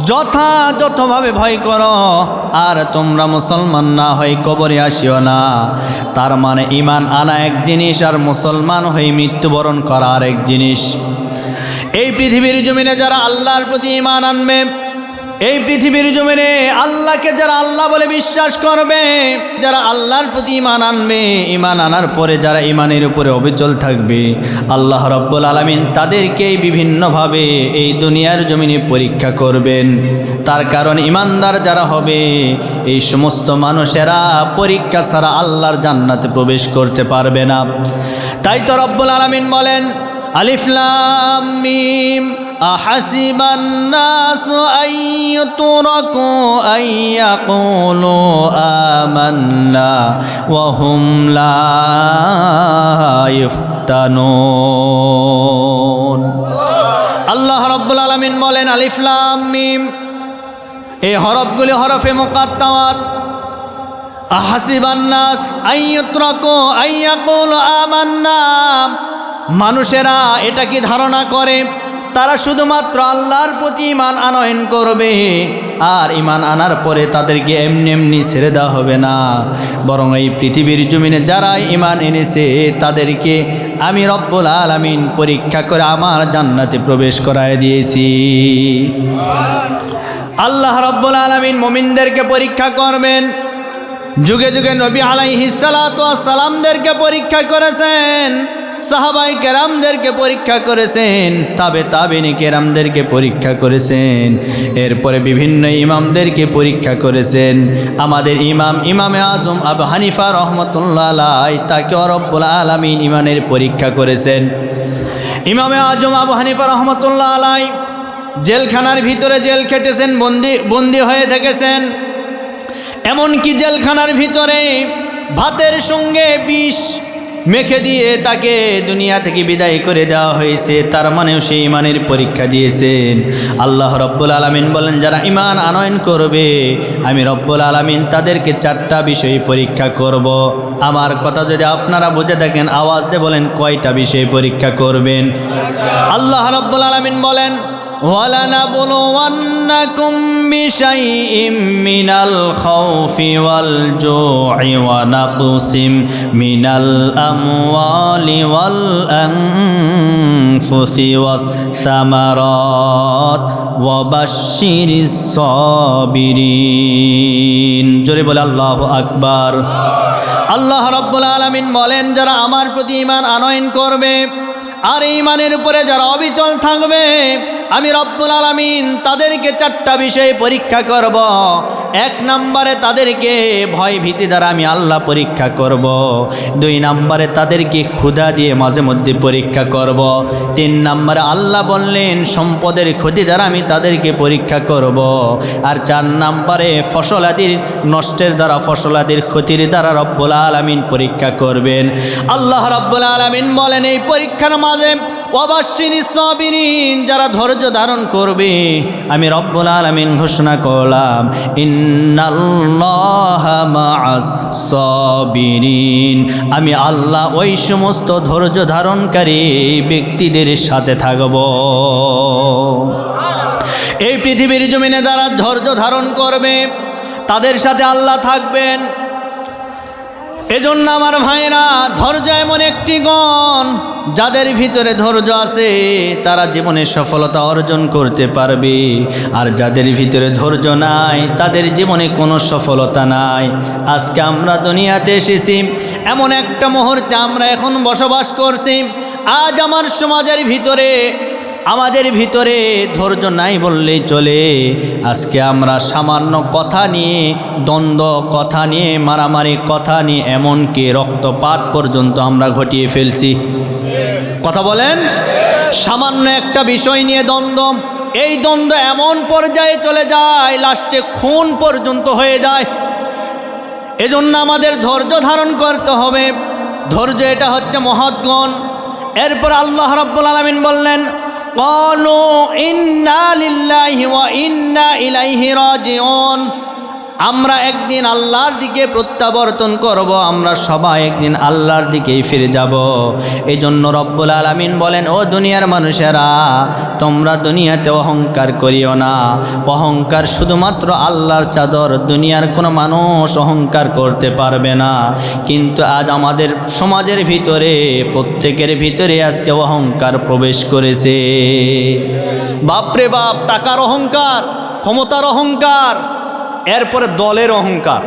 যথাযথভাবে ভয় করো। আর তোমরা মুসলমান না হয়ে কবরে আসিও না। তার মানে ইমান আনা এক জিনিস আর মুসলমান হয়ে মৃত্যুবরণ করা আর এক জিনিস। এই পৃথিবীর জমিনে যারা আল্লাহর প্রতি ইমান আনবে এই পৃথিবীর জমিনে আল্লাহকে যারা আল্লাহ বলে বিশ্বাস করবে, যারা আল্লাহর প্রতি ইমান আনবে ইমান আনার পরে যারা ইমানের উপরে অবিচল থাকবে, আল্লাহ রব্বুল আলমিন তাদেরকেই বিভিন্নভাবে এই দুনিয়ার জমিনে পরীক্ষা করবেন। তার কারণ ইমানদার যারা হবে, এই সমস্ত মানুষেরা পরীক্ষা ছাড়া আল্লাহর জান্নাতে প্রবেশ করতে পারবে না। তাই তো রব্বুল আলমিন বলেন আলিফলাম মিম أحسب الناس أن يتركوا أن يقولوا آمنا وهم لا يفتنون আল্লাহ রব্বুল আলমিন বলেন আলিফলাম মিম এই হরফগুলি হরফে মোকাত্তাওয়াত আহাসিবান্নাস আইয়ুত্রাকু আইয়াকুল আমান্না মানুষেরা এটা কি ধারণা করে তারা শুধুমাত্র আল্লাহর প্রতি ইমান আনয়ন করবে, আর ইমান আনার পরে তাদেরকে এমনি এমনি ছেড়ে দেওয়া হবে না। বরং এই পৃথিবীর জমিনে যারা ইমান এনেছে, তাদেরকে আমি রব্বুল আলামিন পরীক্ষা করে আমার জান্নাতে প্রবেশ করায় দিয়েছি। আল্লাহ রব্বুল আলামিন মোমিনদেরকে পরীক্ষা করবেন। যুগে যুগে নবী আলাইহিসালামদেরকে পরীক্ষা করেছেন। সাহাবাই কেরামদেরকে পরীক্ষা করেছেন, তাবে তাবিনী কেরামদেরকে পরীক্ষা করেছেন, এরপরে বিভিন্ন ইমামদেরকে পরীক্ষা করেছেন। আমাদের ইমাম, ইমামে আজম আবু হানিফা রহমতুল্লাহ তাকে অরব্বুল আলমিন ইমানের পরীক্ষা করেছেন। ইমামে আজম আবু হানিফা রহমতুল্লাহ আলাই জেলখানার ভিতরে জেল খেটেছেন, বন্দি বন্দি হয়ে থেকেছেন। এমনকি জেলখানার ভিতরে ভাতের সঙ্গে বিষ মেখে দিয়ে তাকে দুনিয়া থেকে বিদায় করে দেওয়া হয়েছে। তার মানেও সে ইমানের পরীক্ষা দিয়েছেন। আল্লাহ রব্বুল আলমিন বলেন, যারা ইমান আনয়ন করবে, আমি রব্বুল আলমিন তাদেরকে চারটা বিষয় পরীক্ষা করব। আমার কথা যদি আপনারা বুঝে থাকেন, আওয়াজ দিয়ে বলেন, কয়টা বিষয় পরীক্ষা করবেন? আল্লাহ রব্বুল আলমিন বলেন ولنبلونكم بشيء من الخوف والجوع ونقص من الأموال والأنفس والثمرات وبشر الصابرين জোরে বলে আল্লাহ আকবার আল্লাহ রব্বুল আলমিন বলেন যারা আমার প্রতি ইমান আনয়ন করবে আর ইমানের উপরে যারা অবিচল থাকবে আমি রব্বুল আলমিন তাদেরকে চারটা বিষয়ে পরীক্ষা করব। এক নম্বরে তাদেরকে ভয় ভীতি দ্বারা আমি আল্লাহ পরীক্ষা করব। দুই নম্বরে তাদেরকে ক্ষুধা দিয়ে মাঝে মধ্যে পরীক্ষা করব। তিন নম্বরে আল্লাহ বললেন, সম্পদের ক্ষতি দ্বারা আমি তাদেরকে পরীক্ষা করব। আর চার নম্বরে ফসলাদির নষ্টের দ্বারা, ফসলাদির ক্ষতির দ্বারা রব্বুল আলমিন পরীক্ষা করবেন আল্লাহ রব্বুল আলমিন বলেন, এই পরীক্ষার মাঝে অবাসিনী সবিরিন যারা ধৈর্য ধারণ করবে, আমি রব্বুল আলমিন ঘোষণা করলাম সবিরিন আমি আল্লাহ ওই সমস্ত ধৈর্য ধারণকারী ব্যক্তিদের সাথে থাকব। এই পৃথিবীর জমিনে যারা ধৈর্য ধারণ করবে, তাদের সাথে আল্লাহ থাকবেন। এজন্য আমার ভাইরা ধৈর্য এমন একটি গণ যাদের ভিতরে ধৈর্য আছে, তারা জীবনে সফলতা অর্জন করতে পারবে। আর যাদের ভিতরে ধৈর্য নাই, তাদের জীবনে কোনো সফলতা নাই। আজকে আমরা দুনিয়াতে এসেছি, এমন একটা মুহূর্তে আমরা এখন বসবাস করছি। আজ আমার সমাজের ভিতরে আমাদের ভিতরে ধৈর্য নাই বললেই চলে। আজকে আমরা সামান্য কথা নিয়ে, দ্বন্দ্ব কথা নিয়ে, মারামারি কথা নিয়ে, এমনকি রক্তপাত পর্যন্ত আমরা ঘটিয়ে ফেলছি। কথা বলেন? সামান্য একটা বিষয় নিয়ে দ্বন্দ্ব। এই দ্বন্দ্ব এমন পর্যায়ে চলে যায়, লাস্টে খুন পর্যন্ত হয়ে যায়। এজন্য আমাদের ধৈর্য ধারণ করতে হবে। ধৈর্য এটা হচ্ছে মহৎগণ এরপর আল্লাহ রব্বুল আলমিন বললেন قالوا إنا لله وإنا إليه راجعون. আমরা একদিন আল্লাহর দিকে প্রত্যাবর্তন করব, আমরা সবাই একদিন আল্লাহর দিকেই ফিরে যাব। এই জন্য রব্বুল আলমিন বলেন, ও দুনিয়ার মানুষেরা, তোমরা দুনিয়াতে অহংকার করিও না। অহংকার শুধুমাত্র আল্লাহর চাদর, দুনিয়ার কোনো মানুষ অহংকার করতে পারবে না। কিন্তু আজ আমাদের সমাজের ভিতরে, প্রত্যেকের ভিতরে আজকে অহংকার প্রবেশ করেছে। বাপরে বাপ, টাকার অহংকার, ক্ষমতার অহংকার এরপরে দলের অহংকার।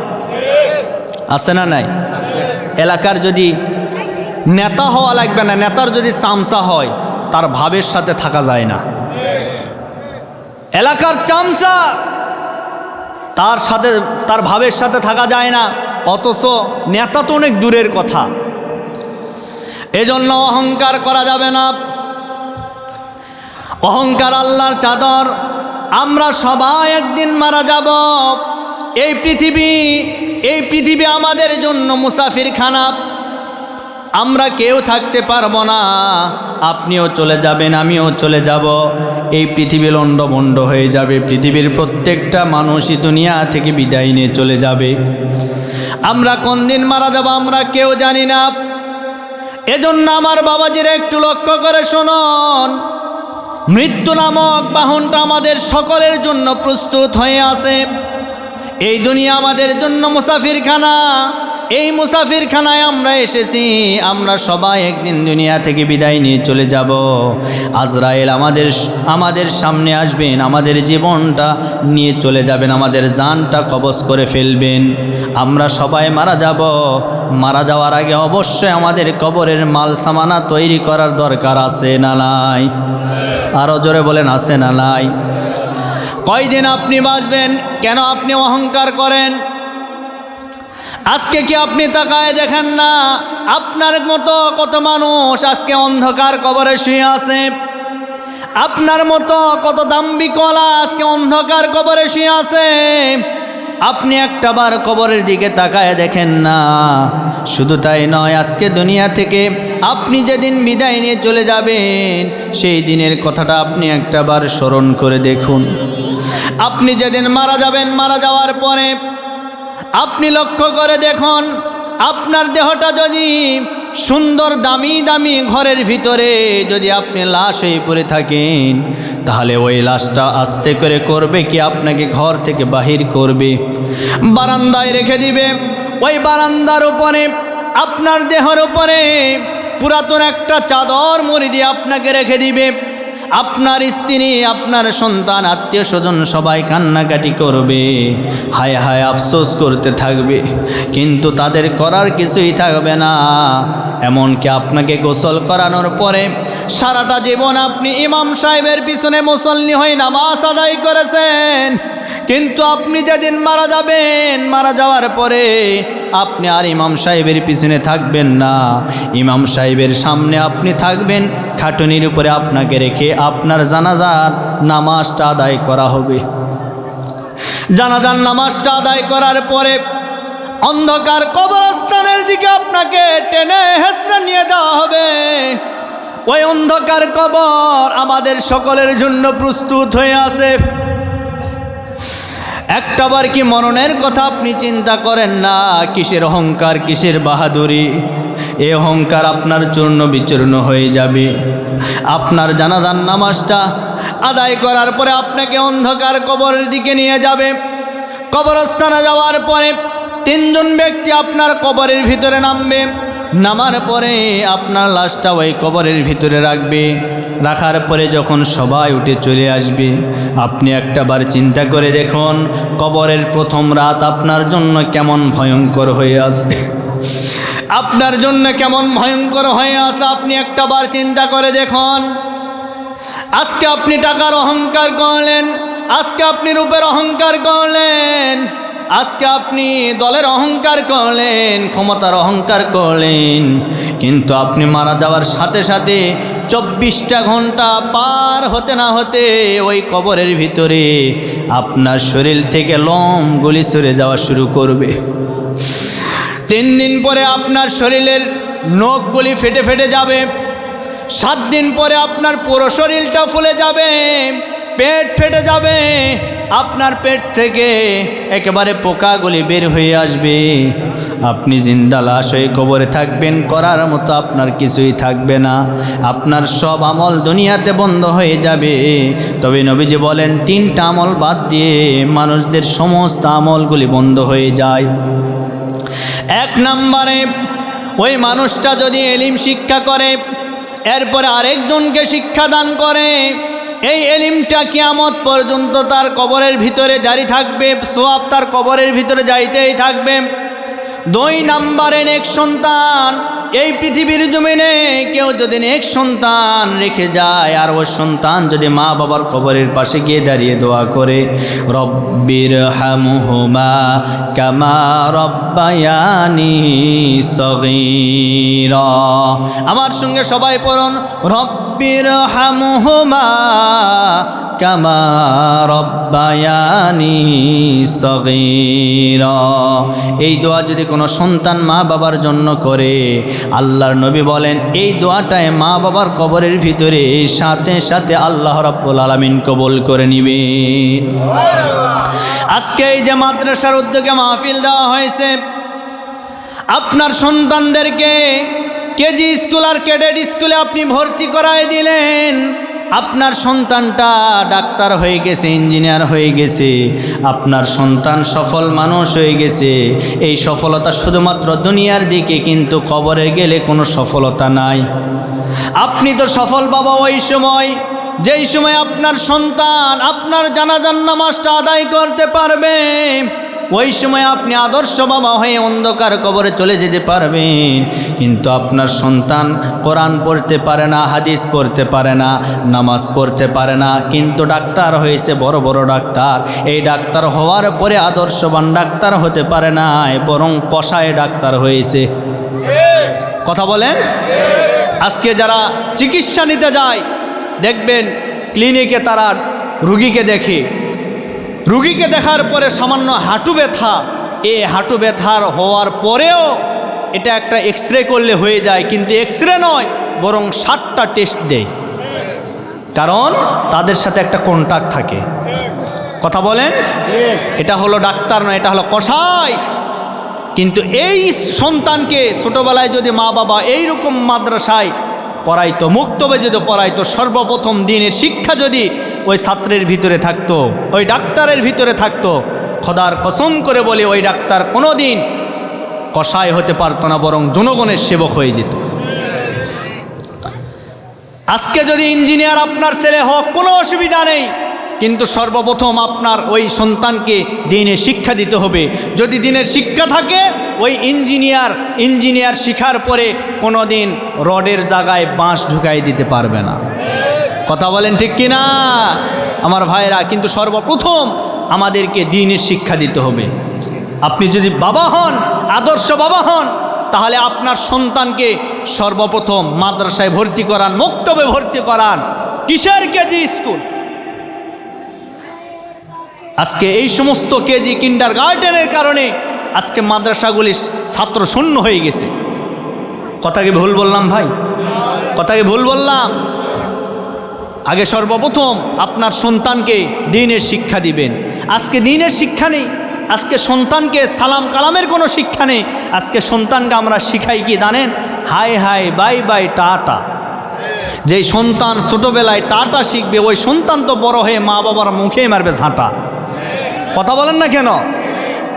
আছে না নাই? এলাকার যদি নেতা হওয়া লাগবে না, নেতার যদি চামচা হয়, তার ভাবের সাথে থাকা যায় না। এলাকার চামচা তার সাথে, তার ভাবের সাথে থাকা যায় না। অথচ নেতা তো অনেক দূরের কথা। এজন্য অহংকার করা যাবে না। অহংকার আল্লাহর চাদর আমরা সবাই একদিন মারা যাব। এই পৃথিবী এই পৃথিবী আমাদের জন্য মুসাফির খানা আমরা কেউ থাকতে পারব না। আপনিও চলে যাবেন, আমিও চলে যাব। এই পৃথিবী লণ্ডভণ্ড হয়ে যাবে। পৃথিবীর প্রত্যেকটা মানুষই দুনিয়া থেকে বিদায় নিয়ে চলে যাবে। আমরা কোন দিন মারা যাব আমরা কেউ জানি না। এজন্য আমার বাবাজিরা একটু লক্ষ্য করে শুনুন। মৃত্যু নামক বাহনটা আমাদের সকলের জন্য প্রস্তুত হয়ে আছে। এই দুনিয়া আমাদের জন্য মুসাফিরখানা। এই মুসাফিরখানায় আমরা এসেছি। আমরা সবাই একদিন দুনিয়া থেকে বিদায় নিয়ে চলে যাব। আজরায়েল আমাদের আমাদের সামনে আসবেন, আমাদের জীবনটা নিয়ে চলে যাবেন, আমাদের জানটা কবজ করে ফেলবেন। আমরা সবাই মারা যাব। মারা যাওয়ার আগে অবশ্যই আমাদের কবরের মাল সামানা তৈরি করার দরকার আছে না নাই? আরও জোরে বলেন আসে না নাই? কয়দিন আপনি বাঁচবেন? কেন আপনি অহংকার করেন? আজকে কি আপনি তাকায় দেখেন না? আপনার মতো কত মানুষ আজকে অন্ধকার কবরে শুয়ে আছে। আপনার মতো কত দাম্বিকলা আজকে অন্ধকার কবরে শুয়ে আছে। আপনি একটাবার কবরের দিকে তাকায় দেখেন না। শুধু তাই নয়, আজকে দুনিয়া থেকে আপনি যেদিন বিদায় নিয়ে চলে যাবেন, সেই দিনের কথাটা আপনি একটাবার স্মরণ করে দেখুন। আপনি যেদিন মারা যাবেন, মারা যাওয়ার পরে আপনি লক্ষ্য করে দেখুন, আপনার দেহটা যদি সুন্দর দামি দামি ঘরের ভিতরে যদি আপনি লাশ হয়ে পড়ে থাকেন, তাহলে ওই লাশটা আস্তে করে করবে কি আপনাকে ঘর থেকে বাহির করবে। বারান্দায় রেখে দিবে। ওই বারান্দার উপরে, আপনার দেহর উপরে পুরাতন একটা চাদর মুড়ি দিয়ে আপনাকে রেখে দিবে। আপনার স্ত্রী, আপনার সন্তান, আত্মীয় স্বজন সবাই কান্নাকাটি করবে। হায় হায়, আফসোস করতে থাকবে। কিন্তু তাদের করার কিছুই থাকবে না। এমনকি আপনাকে গোসল করানোর পরে সারাটা জীবন আপনি ইমাম সাহেবের পিছনে মুসল্লি হয়ে নামাজ আদায় করেছেন। কিন্তু আপনি যেদিন মারা যাবেন, মারা যাওয়ার পরে আপনি আর ইমাম সাহেবের পিছনে থাকবেন না। ইমাম সাহেবের সামনে আপনি থাকবেন, খাটুনির উপরে আপনাকে রেখে আপনার জানাজার নামাজটা আদায় করা হবে। জানাজার নামাজটা আদায় করার পরে অন্ধকার কবরস্থানের দিকে আপনাকে টেনে হেসড়ে নিয়ে যাওয়া হবে। ওই অন্ধকার কবর আমাদের সকলের জন্য প্রস্তুত হয়ে আছে। একটাবার কি মরণের কথা আপনি চিন্তা করেন না? কিসের অহংকার, কিসের বাহাদুরি? এ অহংকার আপনার চূর্ণ বিচূর্ণ হয়ে যাবে। আপনার জানাজান নামাজটা আদায় করার পরে আপনাকে অন্ধকার কবরের দিকে নিয়ে যাবে। কবরস্থানে যাওয়ার পরে তিনজন ব্যক্তি আপনার কবরের ভিতরে নামবে। নামার পরে আপনার লাশটা ওই কবরের ভিতরে রাখবে। রাখার পরে যখন সবাই উঠে চলে আসবে, আপনি একটাবার চিন্তা করে দেখুন, কবরের প্রথম রাত আপনার জন্য কেমন ভয়ঙ্কর হয়ে আসবে আপনার জন্য কেমন ভয়ঙ্কর হয়ে আসে আপনি একটাবার চিন্তা করে দেখুন। আজকে আপনি টাকার অহংকার করলেন, আজকে আপনি রূপের অহংকার করলেন। আজকে আপনি দলের অহংকার করলেন, ক্ষমতার অহংকার করলেন, কিন্তু আপনি মারা যাওয়ার সাথে সাথে চব্বিশটা ঘণ্টা পার হতে না হতে ওই কবরের ভিতরে আপনার শরীর থেকে লোমগুলি সরে যাওয়া শুরু করবে। তিন দিন পরে আপনার শরীরের নখ নখগুলি ফেটে ফেটে যাবে, সাত দিন পরে আপনার পুরো শরীরটা ফুলে যাবে পেট ফেটে যাবে, আপনার পেট থেকে একেবারে পোকাগুলি বের হয়ে আসবে। আপনি জিন্দা লাশ হয়ে কবরে থাকবেন, করার মতো আপনার কিছুই থাকবে না। আপনার সব আমল দুনিয়াতে বন্ধ হয়ে যাবে। তবে নবীজি বলেন, তিনটা আমল বাদ দিয়ে মানুষদের সমস্ত আমলগুলি বন্ধ হয়ে যায়। এক নম্বরে, ওই মানুষটা যদি এলিম শিক্ষা করে, এরপরে আরেকজনকে শিক্ষা দান করে এই এলিমটা কিয়ামত পর্যন্ত তার কবরের ভিতরে জারি থাকবে, সোয়াব তার কবরের ভিতরে যাইতেই থাকবে। দুই নাম্বারে এক সন্তান এই পৃথিবীর জমিনে কেউ যদি এক সন্তান রেখে যায়, আর ওই সন্তান যদি মা বাবার কবরের পাশে গিয়ে দাঁড়িয়ে দোয়া করে, রব্বির হামুহুমা কামা রব্বায়ানি সগীরা। আমার সঙ্গে সবাই পড়ুন, রব্বির হামুহুমা কামা রব্বায়ানি সগীরা। এই দোয়া যদি কোনো সন্তান মা বাবার জন্য করে আল্লাহর নবী বলেন, এই দোয়াটায় মা বাবার কবরের ভিতরে সাথে সাথে আল্লাহ রাব্বুল আলামিন কবল করে নিবে। আজকে এই যে মাদ্রাসার উদ্যোগে মাহফিল দেওয়া হয়েছে, আপনার সন্তানদেরকে কেজি স্কুল আর ক্যাডেট স্কুলে আপনি ভর্তি করায় দিলেন। আপনার সন্তানটা ডাক্তার হয়ে গেছে, ইঞ্জিনিয়ার হয়ে গেছে, আপনার সন্তান সফল মানুষ হয়ে গেছে, এই সফলতা শুধুমাত্র দুনিয়ার দিকে কিন্তু কবরে গেলে কোনো সফলতা নাই। আপনি তো সফল বাবা ওই সময়, যেই সময় আপনার সন্তান আপনার জানাজান নামাজটা আদায় করতে পারবে ওই সময় আপনি আদর্শ বাবা হয়ে অন্ধকার কবরে চলে যেতে পারবেন। কিন্তু আপনার সন্তান কোরআন পড়তে পারে না, হাদিস পড়তে পারে না, নামাজ পড়তে পারে না, কিন্তু ডাক্তার হয়েছে, বড় বড় ডাক্তার। এই ডাক্তার হওয়ার পরে আদর্শবান ডাক্তার হতে পারে না বরং কষায় ডাক্তার হয়েছে। কথা বলেন? আজকে যারা চিকিৎসা নিতে যায়, দেখবেন ক্লিনিকে তারা রুগীকে দেখে। রুগীকে দেখার পরে সামান্য হাঁটু ব্যথা। এই হাঁটু ব্যথার হওয়ার পরেও এটা একটা এক্স করলে হয়ে যায়, কিন্তু এক্স নয়, বরং সাতটা টেস্ট দেয়। কারণ তাদের সাথে একটা কন্ট্যাক্ট থাকে। কথা বলেন? এটা হলো ডাক্তার নয়, এটা হলো কষাই কিন্তু এই সন্তানকে ছোটোবেলায় যদি মা বাবা এই রকম মাদ্রাসায় পড়াইতো, মুক্তবে যদি পড়াইতো, সর্বপ্রথম দিনের শিক্ষা যদি ওই ছাত্রের ভিতরে থাকতো, ওই ডাক্তারের ভিতরে থাকতো। খোদার কসম করে বলে, ওই ডাক্তার কোনো দিন কষায় হতে পারতো না, বরং জনগণের সেবক হয়ে যেত। আজকে যদি ইঞ্জিনিয়ার আপনার ছেলে হোক কোনো অসুবিধা নেই, কিন্তু সর্বপ্রথম আপনার ওই সন্তানকে দিনে শিক্ষা দিতে হবে। যদি দিনের শিক্ষা থাকে, ওই ইঞ্জিনিয়ার ইঞ্জিনিয়ার শিখার পরে কোনো দিন রডের জায়গায় বাঁশ ঢুকাই দিতে পারবে না। কথা বলেন ঠিক কিনা? আমার ভাইরা কিন্তু সর্বপ্রথম আমাদেরকে দিনের শিক্ষা দিতে হবে। আপনি যদি বাবা হন, আদর্শ বাবা হন, তাহলে আপনার সন্তানকে সর্বপ্রথম মাদ্রাসায় ভর্তি করান, মক্তবে ভর্তি করান। কিসের কেজি স্কুল? আজকে এই সমস্ত কেজি কিন্ডার গার্ডেনের কারণে আজকে মাদ্রাসাগুলি ছাত্র শূন্য হয়ে গেছে। কথা কি ভুল বললাম ভাই? কথা কি ভুল বললাম? আগে সর্বপ্রথম আপনার সন্তানকে দিনের শিক্ষা দিবেন। আজকে দিনের শিক্ষা নেই, আজকে সন্তানকে সালাম কালামের কোনো শিক্ষা নেই, আজকে সন্তানকে আমরা শিখাই কি জানেন? Hi hi, bye bye, tata. যেই সন্তান ছোটোবেলায় টাটা শিখবে, ওই সন্তান তো বড় হয়ে মা বাবার মুখে মারবে ঝাঁটা। কথা বলেন না কেন?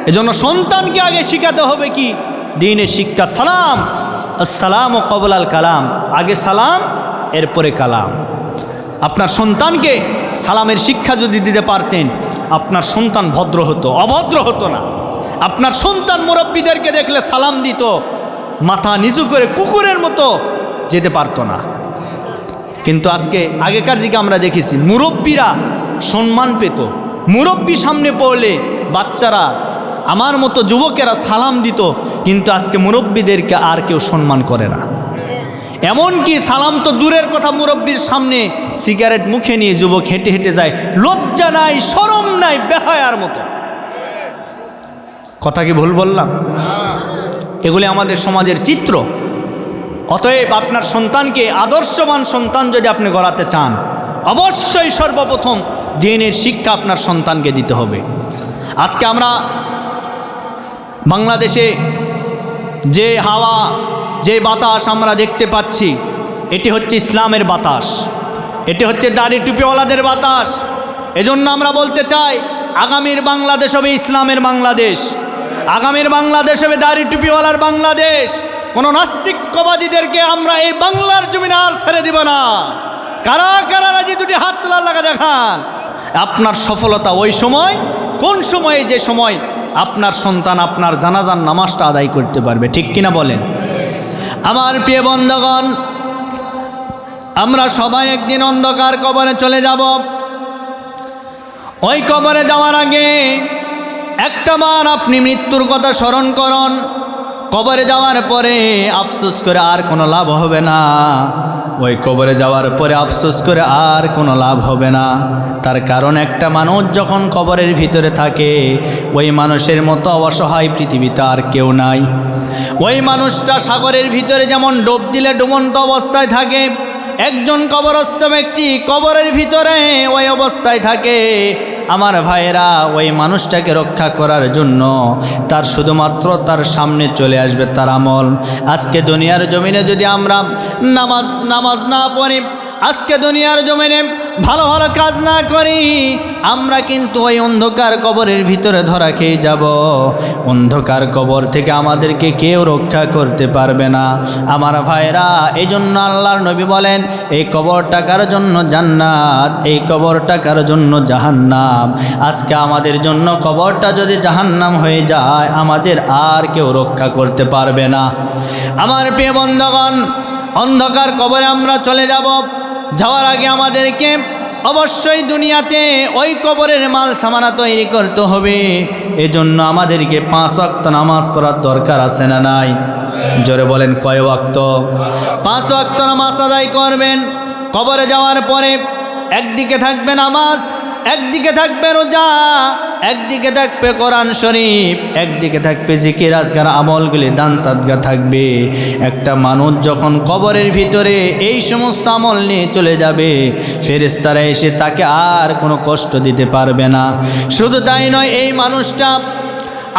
এজন্য সন্তানকে আগে শিখাতে হবে কি? দিনের শিক্ষা, সালাম। আসসালাম ও কবলাল কালাম। আগে সালাম, এরপরে কালাম। আপনার সন্তানকে সালামের শিক্ষা যদি দিতে পারতেন, আপনার সন্তান ভদ্র হতো, অভদ্র হতো না। আপনার সন্তান মুরব্বীদেরকে দেখলে সালাম দিত, মাথা নিচু করে কুকুরের মতো যেতে পারতো না। কিন্তু আজকে আগেকার দিকে আমরা দেখেছি, মুরব্বীরা সম্মান পেত। মুরব্বী সামনে পড়লে বাচ্চারা, আমার মতো যুবকেরা সালাম দিত, কিন্তু আজকে মুরব্বীদেরকে আর কেউ সম্মান করে না। এমনকি সালাম তো দূরের কথা মুরব্বীর সামনে সিগারেট মুখে নিয়ে যুবক হেঁটে হেঁটে যায়। লজ্জা নাই সরম নাই, বেহায়ার মতো। কথা কি ভুল বললাম? এগুলি আমাদের সমাজের চিত্র। অতএব আপনার সন্তানকে আদর্শবান সন্তান যদি আপনি গড়াতে চান, অবশ্যই সর্বপ্রথম দিনের শিক্ষা আপনার সন্তানকে দিতে হবে। আজকে আমরা বাংলাদেশে যে হাওয়া যে বাতাস আমরা দেখতে পাচ্ছি, এটি হচ্ছে ইসলামের বাতাস। এটি হচ্ছে দাড়ি টুপিওয়ালাদের বাতাস। এজন্য আমরা বলতে চাই, আগামীর বাংলাদেশ হবে ইসলামের বাংলাদেশ। আগামীর বাংলাদেশ হবে দাড়ি টুপিওয়ালার বাংলাদেশ। কোনো নাস্তিক্যবাদীদেরকে আমরা এই বাংলার জমিনে আর ছেড়ে দিব না। কারা কারা রাজি? দুটি হাত তোলার লাগা দেখান। আপনার সফলতা ওই সময়, কোন সময়ে যে সময় আপনার সন্তান আপনার জানাজান নামাজটা আদায় করতে পারবে, ঠিক কিনা বলেন? আমার প্রিয় বন্ধগণ, আমরা সবাই একদিন অন্ধকার কবরে চলে যাব। ওই কবরে যাওয়ার আগে একটা বার আপনি মৃত্যুর কথা স্মরণ করন। কবরে যাওয়ার পরে আফসোস করে আর কোনো লাভ হবে না। ওই কবরে যাওয়ার পরে আফসোস করে আর কোনো লাভ হবে না। তার কারণ একটা মানুষ যখন কবরের ভিতরে থাকে, ওই মানুষের মতো অসহায় পৃথিবীতে আর কেউ নাই। ওই মানুষটা সাগরের ভিতরে যেমন ডোব দিলে ডুবন্ত অবস্থায় থাকে, একজন কবরস্থ ব্যক্তি কবরের ভিতরে ওই অবস্থায় থাকে। আমার ভাইয়েরা, ওই মানুষটাকে রক্ষা করার জন্য তার শুধুমাত্র তার সামনে চলে আসবে তার আমল। আজকে দুনিয়ার জমিনে যদি আমরা নামাজ নামাজ না পড়ি, আজকে দুনিয়ার জমিনে ভালো ভালো কাজ না করি, আমরা কিন্তু ওই অন্ধকার কবরের ভিতরে ধরা খেয়ে যাব। অন্ধকার কবর থেকে আমাদেরকে কেউ রক্ষা করতে পারবে না। আমার ভাইরা এই জন্য আল্লাহর নবী বলেন, এই কবর টাকার জন্য জান্নাত, এই কবর টাকার জন্য জাহান্নাম। আজকে আমাদের জন্য কবরটা যদি জাহান্নাম হয়ে যায়, আমাদের আর কেউ রক্ষা করতে পারবে না। আমার প্রিয় বন্ধগণ, অন্ধকার কবরে আমরা চলে যাব। যাওয়ার আগে আমাদেরকে অবশ্যই দুনিয়াতে ওই কবরের মাল সামানা তৈরি করতে হবে। এজন্য আমাদেরকে পাঁচ ওয়াক্ত নামাজ পড়ার দরকার আছে না নাই? জোরে বলেন, কয় ওয়াক্ত? পাঁচ ওয়াক্ত নামাজ আদায় করবেন। কবরে যাওয়ার পরে একদিকে থাকবে নামাজ একদিকে থাকবে রোজা, একদিকে থাকবে কোরআন শরীফ, একদিকে থাকবে জিকির আজগার আমলগুলি দান সাদগা থাকবে। একটা মানুষ যখন কবরের ভিতরে এই সমস্ত আমল নিয়ে চলে যাবে ফেরেস্তারা এসে তাকে আর কোনো কষ্ট দিতে পারবে না। শুধু তাই নয়, এই মানুষটা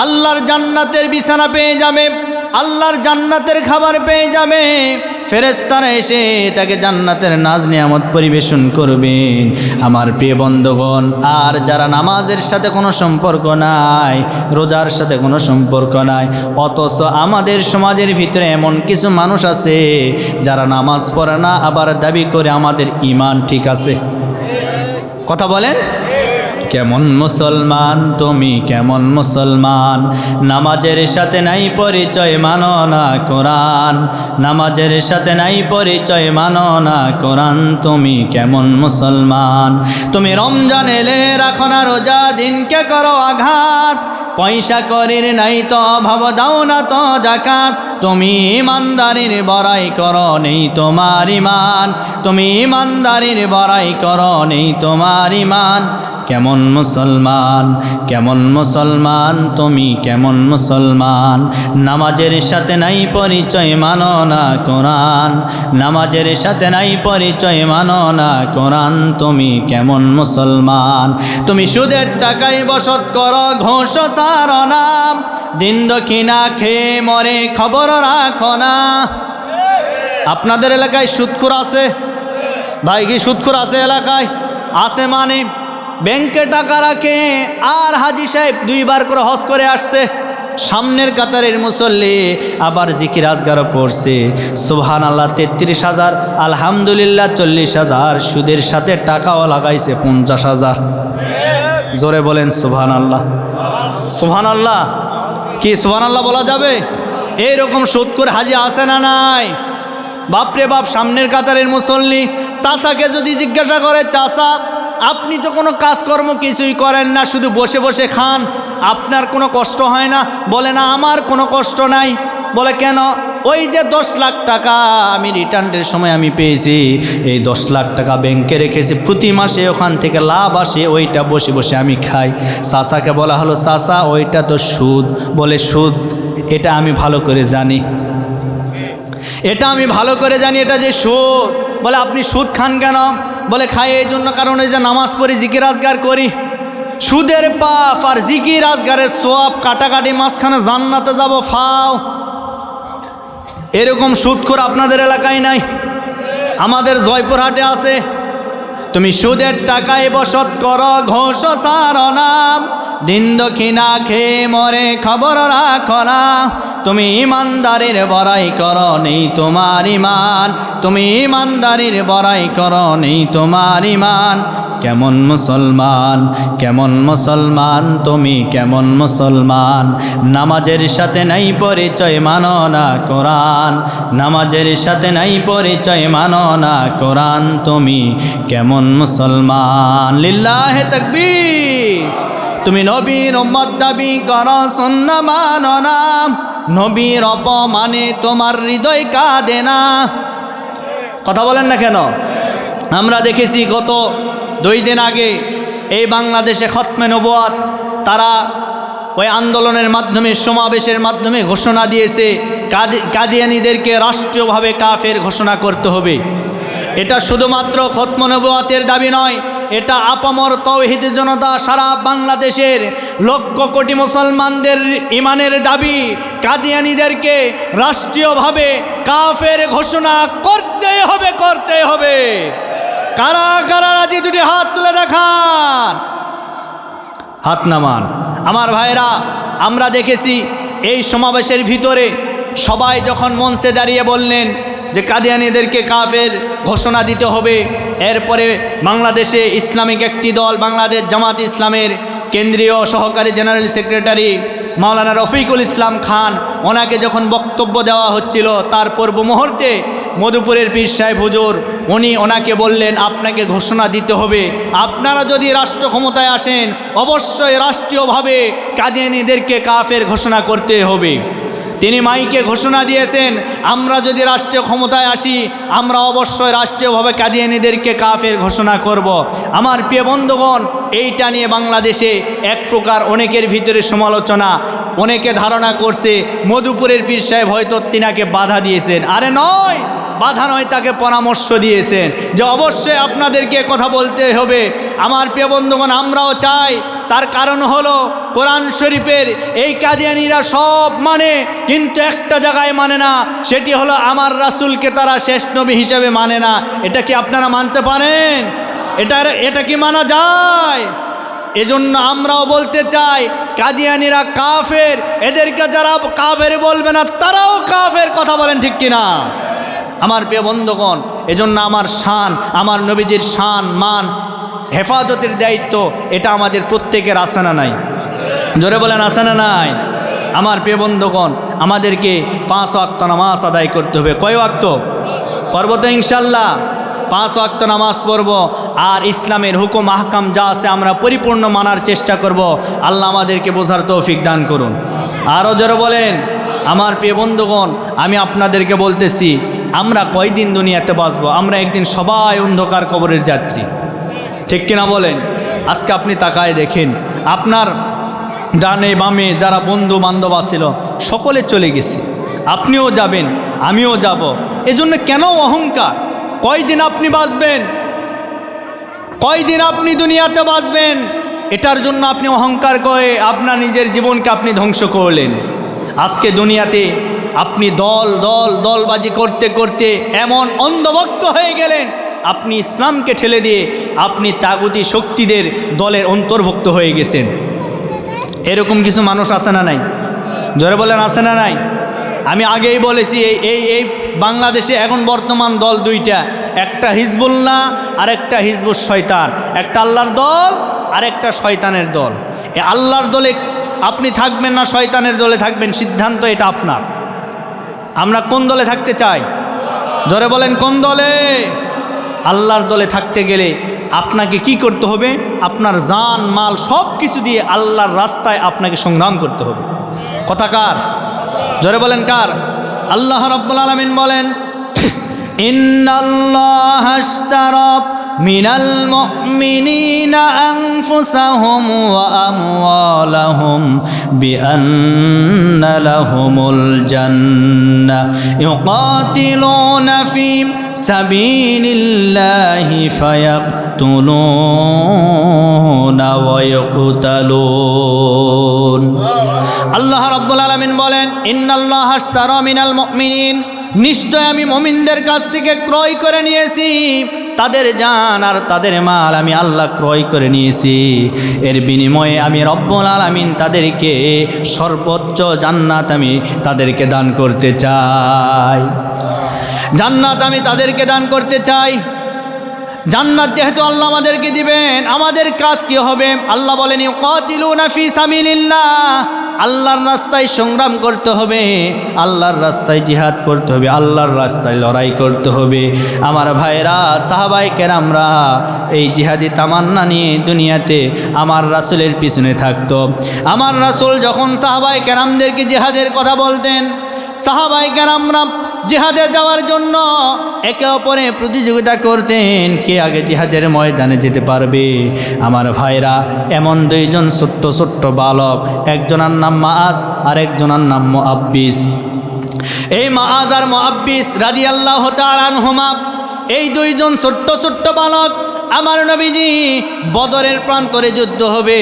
আল্লাহর জান্নাতের বিছানা পেয়ে যাবে, আল্লাহর জান্নাতের খাবার পেয়ে যাবে ফেরেস্তারা এসে তাকে জান্নাতের নাজ নিয়ামত পরিবেশন করবেন। আমার প্রিয় বন্ধুগণ, আর যারা নামাজের সাথে কোনো সম্পর্ক নাই, রোজার সাথে কোনো সম্পর্ক নাই, অথচ আমাদের সমাজের ভিতরে এমন কিছু মানুষ আছে, যারা নামাজ পড়ে না, আবার দাবি করে আমাদের ইমান ঠিক আছে। কথা বলেন? কেমন মুসলমান, তুমি কেমন মুসলমান? নামাজের সাথে নাই পরিচয় মানো না কোরআন। নামাজের সাথে নাই পরিচয় মানো না কোরআন। তুমি কেমন মুসলমান? তুমি রমজান এলে রাখো না রোজা, দিনকে করো আঘাত। পয়সা করির নাই তো অভাব, দাও না তো জাকাত। তুমি ইমানদারির বড়াই করো, নেই তোমার ইমান। তুমি ইমানদারির বড়াই করো, নেই তোমার ইমান। কেমন মুসলমান কেমন মুসলমান, তুমি কেমন মুসলমান? নামাজের সাথে নাই পরিচয় মানো না কোরআন। নামাজের সাথে নাই পরিচয় মানো না কোরআন। তুমি কেমন মুসলমান? তুমি সুদের টাকায় বসত করো, ঘোষ সার নাম দিন দক্ষিণা খেয়ে মরে খবর রাখো না। আপনাদের এলাকায় সুদখুর আছে? ভাই কি সুদখুর আছে এলাকায়? আছে মানে ব্যাংকে টাকা রাখে, আর হাজি সাহেব দুইবার করে হজ করে আসছে। সামনের কাতারের মুসল্লি আবার জিকির আজগারও পড়ছে। সোহান আল্লাহ তেত্রিশ হাজার, আলহামদুলিল্লাহ চল্লিশ হাজার, সুদের সাথে টাকাও লাগাইছে পঞ্চাশ হাজার। জোরে বলেন সোহান আল্লাহ সোহান আল্লাহ কি সোহান আল্লাহ বলা যাবে? এইরকম করে হাজি আসে না নাই? বাপরে বাপ, সামনের কাতারের মুসল্লি, চাচাকে যদি জিজ্ঞাসা করে, চাচা আপনি তো কোনো কাজকর্ম কিছুই করেন না, শুধু বসে বসে খান। আপনার কোনো কষ্ট হয় না? বলে, না, আমার কোনো কষ্ট নাই। বলে, কেন? ওই যে দশ লাখ টাকা আমি রিটার্নের সময় আমি পেয়েছি, এই দশ লাখ টাকা ব্যাংকে রেখেছি। প্রতি মাসে ওখান থেকে লাভ আসে, ওইটা বসে বসে আমি খাই। চাচাকে বলা হলো, চাচা, ওইটা তো সুদ। বলে, সুদ, এটা আমি ভালো করে জানি। এটা আমি ভালো করে জানি, এটা যে সুদ। বলে, আপনি সুদ খান কেন? বলে খাই এই জন্য কারণ ওই যে নামাজ পড়ি, জিকির আজগার করি। সুদের পাপ আর জিকির আজগারের সোয়াব কাটাকাটি মাঝখানে জান্নাতে যাব, ফাও। এরকম সুদখোর আপনাদের এলাকায় নাই। আমাদের জয়পুরহাটে আছে। তুমি সুদের টাকায় বসত কর, ঘোষ সার নাম। দিন দক্ষিণা খেয়ে মরে খবর রাখো না তুমি ইমানদারির বড়াই কর নেই তোমার ইমান। তুমি ইমানদারির বড়াই কর নেই তোমার ইমান। কেমন মুসলমান কেমন মুসলমান, তুমি কেমন মুসলমান। নামাজের সাথে নাই পরিচয় মানো না কোরআন। নামাজের সাথে নাই পরিচয় মানো না কোরআন। তুমি কেমন মুসলমান, লিল্লাহে তাকবীর। তুমি নবীর উম্মত দাবি কর, সন্না মানো না। নবীর অপমানে তোমার হৃদয় কাঁদে না। কথা বলেন না কেন? আমরা দেখেছি গত দুই দিন আগে এই বাংলাদেশে খতমে নবাত তারা ওই আন্দোলনের মাধ্যমে, সমাবেশের মাধ্যমে ঘোষণা দিয়েছে, কাদি- কাদিয়ানিদেরকে রাষ্ট্রীয়ভাবে কাফের ঘোষণা করতে হবে। এটা শুধুমাত্র খতম নবাতের দাবি নয় এটা আপামর তৌহিদ জনতা সারা বাংলাদেশের লক্ষ কোটি মুসলমানদের ইমানের দাবি। কাদিয়ানিদেরকে রাষ্ট্রীয়ভাবে কাফের ঘোষণা করতেই হবে করতেই হবে। কারা কারা রাজি? দুটি হাত তুলে দেখান। হাত নামান। আমার ভাইরা আমরা দেখেছি এই সমাবেশের ভিতরে সবাই যখন মঞ্চে দাঁড়িয়ে বললেন যে কাদিয়ানিদেরকে কাফের ঘোষণা দিতে হবে। এরপরে বাংলাদেশে ইসলামিক একটি দল, বাংলাদেশ জামাত ইসলামের কেন্দ্রীয় সহকারী জেনারেল সেক্রেটারি মাওলানা রফিকুল ইসলাম খান, ওনাকে যখন বক্তব্য দেওয়া হচ্ছিল, তার পূর্ব মুহূর্তে মধুপুরের পীর সাহেব হুজুর, উনি ওনাকে বললেন, আপনাকে ঘোষণা দিতে হবে। আপনারা যদি রাষ্ট্র ক্ষমতায় আসেন, অবশ্যই রাষ্ট্রীয়ভাবে কাদিয়ানিদেরকে কাফের ঘোষণা করতে হবে। তিনি মাইকে ঘোষণা দিয়েছেন, আমরা যদি রাষ্ট্রীয় ক্ষমতায় আসি, আমরা অবশ্যই রাষ্ট্রীয়ভাবে কাদিয়ানিদেরকে কাফের ঘোষণা করব। আমার প্রিয় বন্ধুগণ, এইটা নিয়ে বাংলাদেশে এক প্রকার অনেকের ভিতরে সমালোচনা, অনেকে ধারণা করছে মধুপুরের পীর সাহেব হয়তো তিনাকে বাধা দিয়েছেন আরে নয়, বাধা নয়, তাকে পরামর্শ দিয়েছেন যে অবশ্যই আপনাদেরকে কথা বলতে হবে আমার প্রিয় বন্ধুগণ, আমরাও চাই তার কারণ হলো কোরআন শরীফের এই কাদিয়ানিরা সব মানে কিন্তু একটা জায়গায় মানে না, সেটি হলো আমার রাসুলকে তারা শেষ নবী হিসেবে মানে না। এটা কি আপনারা মানতে পারেন? এটা এটা কি মানা যায়? এজন্য আমরাও বলতে চাই, কাদিয়ানিরা কাফের, এদেরকে যারা কাফের বলবে না, তারাও কাফের, কথা বলেন ঠিক কিনা? আমার প্রিয় বন্ধুগণ, এজন্য আমার শান, আমার নবীজির শান, মান হেফাজতের দায়িত্ব, এটা আমাদের প্রত্যেকের আসে না নাই। জোরে বলেন আসে না নাই। আমার প্রিয় বন্ধুগণ, আমাদেরকে পাঁচ ওয়াক্ত নামাজ আদায় করতে হবে। কয় ওয়াক্ত? করব তো ইনশাল্লাহ। পাঁচ ওয়াক্ত নামাজ পড়ব। আর ইসলামের হুকুম, আহকাম যা আছে আমরা পরিপূর্ণ মানার চেষ্টা করব। আল্লাহ আমাদেরকে বোঝার তৌফিক দান করুন। আরও জোরে বলেন, আমার প্রিয় বন্ধুগণ, আমি আপনাদেরকে বলতেছি, আমরা কয়দিন দুনিয়াতে বাঁচবো? আমরা একদিন সবাই অন্ধকার কবরের যাত্রী। ঠিক কিনা বলেন? আজকে আপনি তাকায় দেখেন। আপনার ডানে বামে যারা বন্ধু বান্ধব আছিল, সকলে চলে গেছে। আপনিও যাবেন, আমিও যাব। এজন্য কেন অহংকার? কয়দিন আপনি বাঁচবেন? কয়দিন আপনি দুনিয়াতে বাঁচবেন? এটার জন্য আপনি অহংকার করে আপনার নিজের জীবনকে আপনি ধ্বংস করলেন। আজকে দুনিয়াতে আপনি দল দল, দলবাজি করতে করতে এমন অন্ধভক্ত হয়ে গেলেন আপনি ইসলামকে ঠেলে দিয়ে আপনি তাগুতি শক্তিদের দলের অন্তর্ভুক্ত হয়ে গেছেন। এরকম কিছু মানুষ আছে না নাই? জোরে বলেন, আছে না নাই? আমি আগেই বলেছি, এই এই এই বাংলাদেশে এখন বর্তমান দল দুইটা, একটা হিজবুল্লাহ আর একটা হিজবুল শয়তান। একটা আল্লাহর দল আর একটা শয়তানের দল। এ আল্লাহর দলে আপনি থাকবেন না, শয়তানের দলে থাকবেন, সিদ্ধান্ত এটা আপনার। আমরা কোন দলে থাকতে চাই? জোরে বলেন, কোন দলে? আল্লাহর দলে থাকতে গেলে আপনাকে কি করতে হবে? আপনার জান, মাল সব কিছু দিয়ে আল্লাহর রাস্তায় আপনাকে সংগ্রাম করতে হবে। কথা কার? জরে বলেন কার? আল্লাহ রব্বুল আলমিন বলেন, ইন্নাল্লাহ হাস্তারফ من المؤمنين أنفسهم وأموالهم بأن لهم الجنة يقاتلون في سبيل الله فيقتلون ويقتلون الله رب العالمين بولن إن الله اشترى من المؤمنين নিশ্চয় আমি মমিনদের কাছ থেকে ক্রয় করে নিয়েছি। তাদের জান আর তাদের মাল আমি আল্লাহ ক্রয় করে নিয়েছি। এর বিনিময়ে আমি রব্বুল আলামিন তাদেরকে সর্বোচ্চ জান্নাত আমি তাদেরকে দান করতে চাই। জান্নাত আমি তাদেরকে দান করতে চাই। জান্নাত যেহেতু আল্লাহ আমাদেরকে দিবেন, আমাদের কাজ কি হবে? আল্লাহ বলেন কাতিলুনা ফি সাবিলিল্লাহ। আল্লাহর রাস্তায় সংগ্রাম করতে হবে, আল্লাহর রাস্তায় জিহাদ করতে হবে, আল্লাহর রাস্তায় লড়াই করতে হবে। আমার ভাইরা সাহাবাই কেরামরা এই জিহাদি তামান্না নিয়ে দুনিয়াতে আমার রাসুলের পিছনে থাকতো। আমার রাসুল যখন সাহাবাই কেরামদেরকে জিহাদের কথা বলতেন সাহাবাই কেরামরা জিহাদে যাওয়ার জন্য একে অপরে প্রতিযোগিতা করতেন। কে আগে জিহাদের ময়দানে যেতে পারবে? আমার ভাইরা, এমন দুইজন ছোট্ট ছোট্ট বালক, একজনার নাম মাআজ আর একজনার নাম মোয়াব্বিস এই মাআজ আর মোয়াব্বিস রাজি আল্লাহ তালানহুমা এই দুইজন ছোট্ট ছোট্ট বালক আমার নবীজি বদরের প্রান্তরে যুদ্ধ হবে।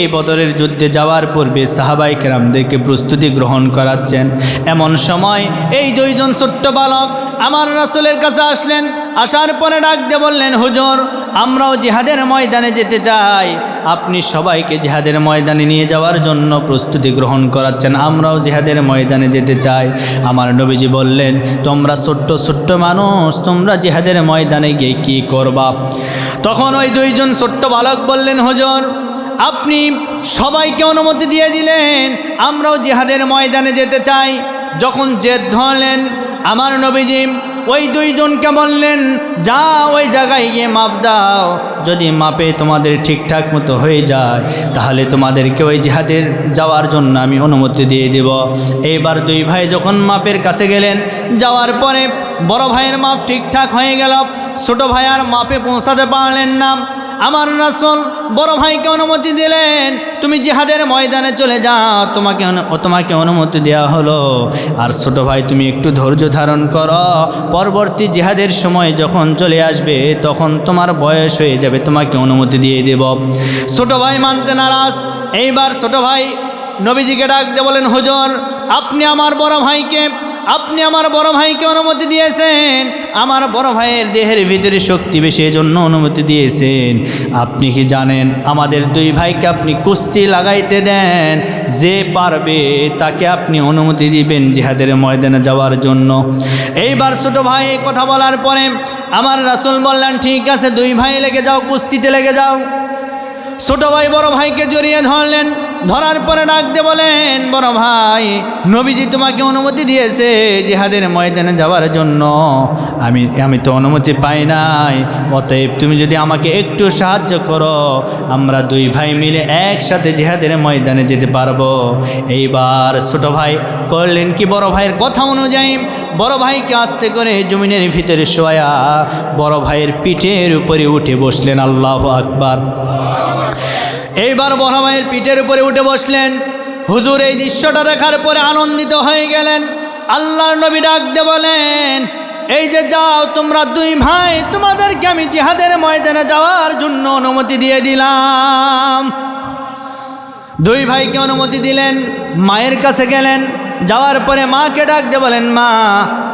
এই বদরের যুদ্ধে যাওয়ার পূর্বে সাহাবাই কেরামদেরকে প্রস্তুতি গ্রহণ করাচ্ছেন। এমন সময় এই দুইজন ছোট্ট বালক আমার রাসুলের কাছে আসলেন। আসার পরে ডাক দিয়ে বললেন, হুজুর, আমরাও জিহাদের ময়দানে যেতে চাই। আপনি সবাইকে জিহাদের ময়দানে নিয়ে যাওয়ার জন্য প্রস্তুতি গ্রহণ করাচ্ছেন। আমরাও জিহাদের ময়দানে যেতে চাই। আমার নবীজি বললেন, তোমরা ছোট্ট ছোট্ট মানুষ, তোমরা জিহাদের ময়দানে গিয়ে কী করবা? তখন ওই দুইজন ছোট্ট বালক বললেন, হুজুর, আপনি সবাইকে অনুমতি দিয়ে দিলেন, আমরাও জিহাদের ময়দানে যেতে চাই। যখন জেদ ধরলেন, আমার নবীজি ওই দুইজনকে বললেন যা ওই জায়গায় গিয়ে মাপ দাও। যদি মাপে তোমাদের ঠিকঠাক মতো হয়ে যায়, তাহলে তোমাদেরকে ওই জিহাদের যাওয়ার জন্য আমি অনুমতি দিয়ে দেব। এইবার দুই ভাই যখন মাপের কাছে গেলেন, যাওয়ার পরে বড় ভাইয়ের মাপ ঠিকঠাক হয়ে গেল। ছোট ভাই আর মাপে পৌঁছাতে পারলেন না। আমার রাসুল বড় ভাইকে অনুমতি দিলেন, তুমি জিহাদের ময়দানে চলে যাও, তোমাকে তোমাকে অনুমতি দেওয়া হলো। আর ছোট ভাই, তুমি একটু ধৈর্য ধারণ করো। পরবর্তী জিহাদের সময় যখন চলে আসবে, তখন তোমার বয়স হয়ে যাবে, তোমাকে অনুমতি দিয়ে দেব। ছোট ভাই মানতে নারাজ। এইবার ছোট ভাই নবীজিকে ডাক দিয়ে বলেন, হুজুর, আপনি আমার বড় ভাইকে আপনি আমার বড় ভাইকে অনুমতি দিয়েছেন। আমার বড় ভাইয়ের দেহের ভিতরে শক্তি বেশি, এজন্য অনুমতি দিয়েছেন। আপনি কি জানেন, আমাদের দুই ভাইকে আপনি কুস্তি লাগাইতে দেন। যে পারবে তাকে আপনি অনুমতি দিবেন জিহাদের ময়দানে যাওয়ার জন্য। এইবার ছোট ভাই কথা বলার পরে আমার রাসুল বললেন, ঠিক আছে, দুই ভাই লেগে যাও, কুস্তিতে লেগে যাও। ছোট ভাই বড় ভাইকে জড়িয়ে ধরলেন। ধরার পরে ডাকতে বলেন, বড় ভাই, নবীজি তোমাকে অনুমতি দিয়েছে জিহাদের ময়দানে যাওয়ার জন্য। আমি আমি তো অনুমতি পাই নাই। অতএব তুমি যদি আমাকে একটু সাহায্য করো, আমরা দুই ভাই মিলে একসাথে জিহাদের ময়দানে যেতে পারব। এইবার ছোট ভাই করলেন কি? বড় ভাইয়ের কথা অনুযায়ী বড় ভাইকে আস্তে করে জমিনের ভিতরে শোয়া বড় ভাইয়ের পিঠের উপরে উঠে বসলেন। আল্লাহ আকবার। এইবার বড় মায়ের পিঠের উপরে উঠে বসলেন। হুজুর, এই দৃশ্যটা দেখার পরে আনন্দিত হয়ে গেলেন। আল্লাহর নবী ডাকতে বলেন, এই যে যাও, তোমরা দুই ভাই, তোমাদেরকে আমি জিহাদের ময়দানে যাওয়ার জন্য অনুমতি দিয়ে দিলাম। দুই ভাইকে অনুমতি দিলেন, মায়ের কাছে গেলেন, যাওয়ার পরে মাকে ডাকতে বলেন, মা,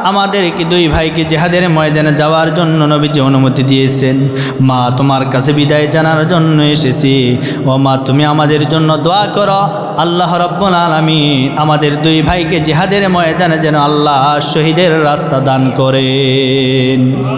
আমাদের কি দুই ভাইকে জেহাদের ময়দানে যাওয়ার জন্য নবীজি অনুমতি দিয়েছেন? মা, তোমার কাছে বিদায় জানার জন্য এসেছি। ও মা, তুমি আমাদের জন্য দোয়া করো। আল্লাহ রব্বুল আলামিন আমাদের দুই ভাইকে জেহাদের ময়দানে যেন আল্লাহ শহীদের রাস্তা দান করেন।